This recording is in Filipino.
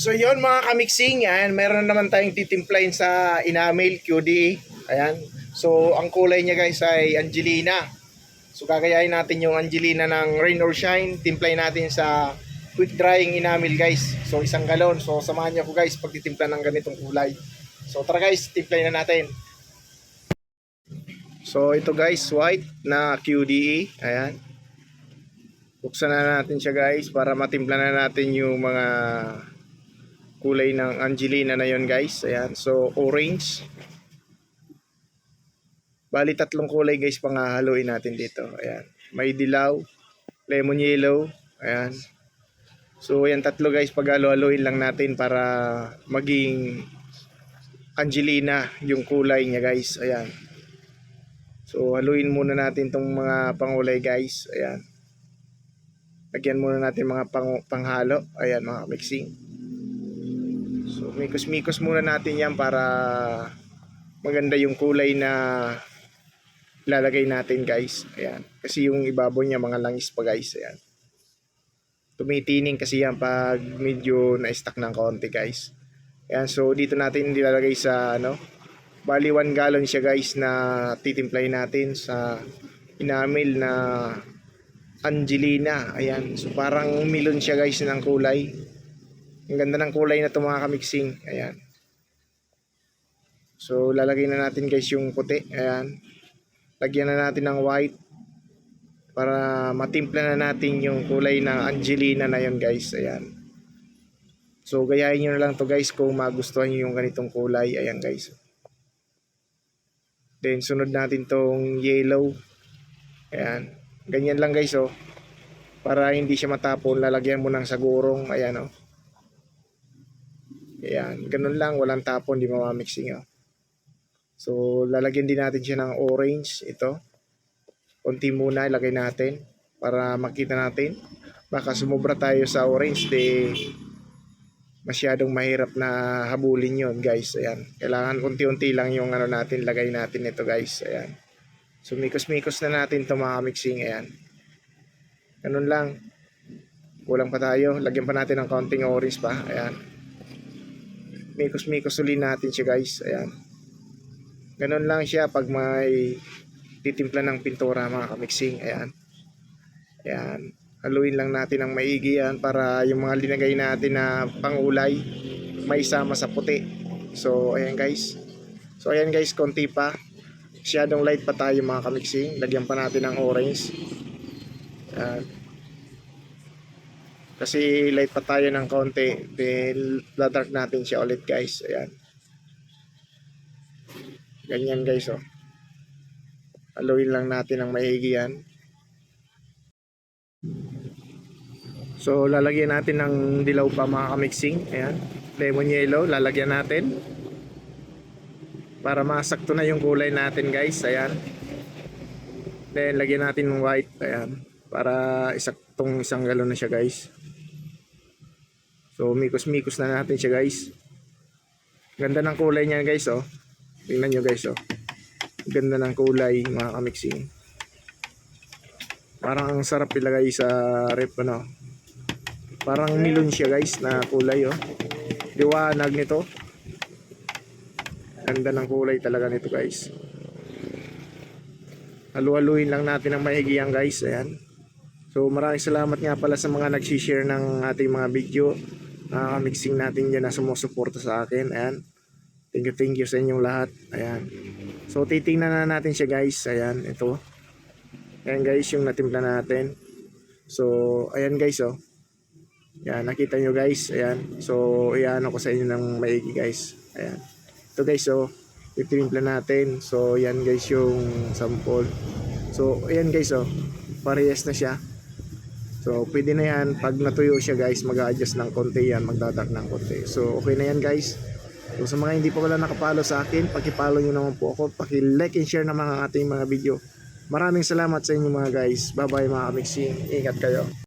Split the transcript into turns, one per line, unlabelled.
So yon mga kamixing, yan, meron naman tayong titimplahin sa enamel QD. Ayan. So ang kulay niya guys ay Angelina. So gagayahin natin yung Angelina ng Rain or Shine. Timplahin natin sa quick drying enamel guys. So isang galon. So samahan niyo ko guys pagtitimpla ng ganitong kulay. So tara guys, timplahin na natin. So ito guys, white na QDE. Ayan. Buksan na natin siya guys para matimpla na natin yung mga kulay ng Angelina na yon guys. Ayan. So, orange. Bali, tatlong kulay guys pang hahaluin natin dito. Ayan. May dilaw, lemon yellow. Ayan. So, ayan tatlo guys pag haluin lang natin para maging Angelina yung kulay niya guys. Ayan. So, haluin muna natin tong mga pangulay guys. Ayan. Lagyan muna natin mga pang panghalo. Ayan, mga mixing. Mikos-mikos muna natin yan para maganda yung kulay na ilalagay natin guys. Ayan. Kasi yung ibabaw niya mga langis pa guys. Ayan. Tumitining kasi yan pag medyo na-stuck ng konti guys. Ayan. So, dito natin nilalagay sa ano. Bali 1 gallon siya guys na titimplahin natin sa enamel na Angelina. Ayan. So, parang milon siya guys ng kulay. Ang ganda ng kulay na ito mga kamixing. Ayan. So, lalagay na natin guys yung puti. Ayan. Lagyan na natin ng white para matimpla na natin yung kulay ng Angelina na yun guys. Ayan. So, gayahin nyo na lang to guys kung magustuhan nyo yung ganitong kulay. Ayan guys. Then, sunod natin tong yellow. Ayan. Ganyan lang guys oh. Para hindi siya matapon, lalagyan mo ng sagurong. Ayan oh. Ayan, ganun lang, walang tapon, di mamamixing oh. So, lalagyan din natin siya ng orange, ito. Konti muna ilagay natin para makita natin. Baka sumubra tayo sa orange, de masyadong mahirap na habulin yon guys. Ayan, kailangan unti-unti lang yung ano natin, lagay natin ito guys. Ayan. So, mikos-mikos na natin ito mga mixing, ayan. Ganun lang. Kulang pa tayo, lagyan pa natin ng konting orange pa, ayan mikos-mikos uli natin siya guys. Ayan. Ganun lang siya pag may titimpla ng pintura mga kamixing. Ayan. Ayan. Haluin lang natin ng maigi yan para yung mga linagay natin na pangulay may sama sa puti. So, ayan guys. So, ayan guys, konti pa. Masyadong light pa tayo mga kamixing. Lagyan pa natin ng orange. Ayan. Kasi light pa tayo ng konti. Then, dark natin siya ulit guys. Ayan. Ganyan guys oh. Haluin lang natin ng maigi yan. So, lalagyan natin ng dilaw pa mga kamixing. Ayan. Lemon yellow. Lalagyan natin. Para masakto na yung kulay natin guys. Ayan. Then, lagyan natin ng white. Ayan. Para isaktong isang galon na siya guys. So, mikos-mikos na natin siya guys. Ganda ng kulay niya guys oh. Tingnan nyo guys oh. Ganda ng kulay mga kamixing. Parang ang sarap ilagay sa rep ano. Parang milon siya guys na kulay oh. Liwanag nito. Ganda ng kulay talaga nito guys. Halu-haluin lang natin ang maigi yan guys. Ayan. So maraming salamat nga pala sa mga nag-share ng ating mga video. Uh, mixing natin dyan na sumusuporta sa akin. Ayan. Thank you, thank you sa inyong lahat. Ayan. So titingnan na natin siya guys. Ayan, ito. Ayan guys, yung natimpla natin. So, ayan guys oh. Ayan, nakita nyo guys. Ayan. So, iyan ko sa inyo ng maigi guys. Ayan. Ito guys oh. Titimpla natin. So, ayan guys yung sample. So, ayan guys oh. Parehas na siya. So, pwede na yan. Pag natuyo siya guys, mag-adjust ng konti yan. Magdadak ng konti. So, okay na yan guys. So, sa mga hindi pa wala nakapalo sa akin, pakipalo nyo naman po ako. Paki-like and share naman ang ating mga video. Maraming salamat sa inyo mga guys. Bye-bye mga kamixing. Ingat kayo.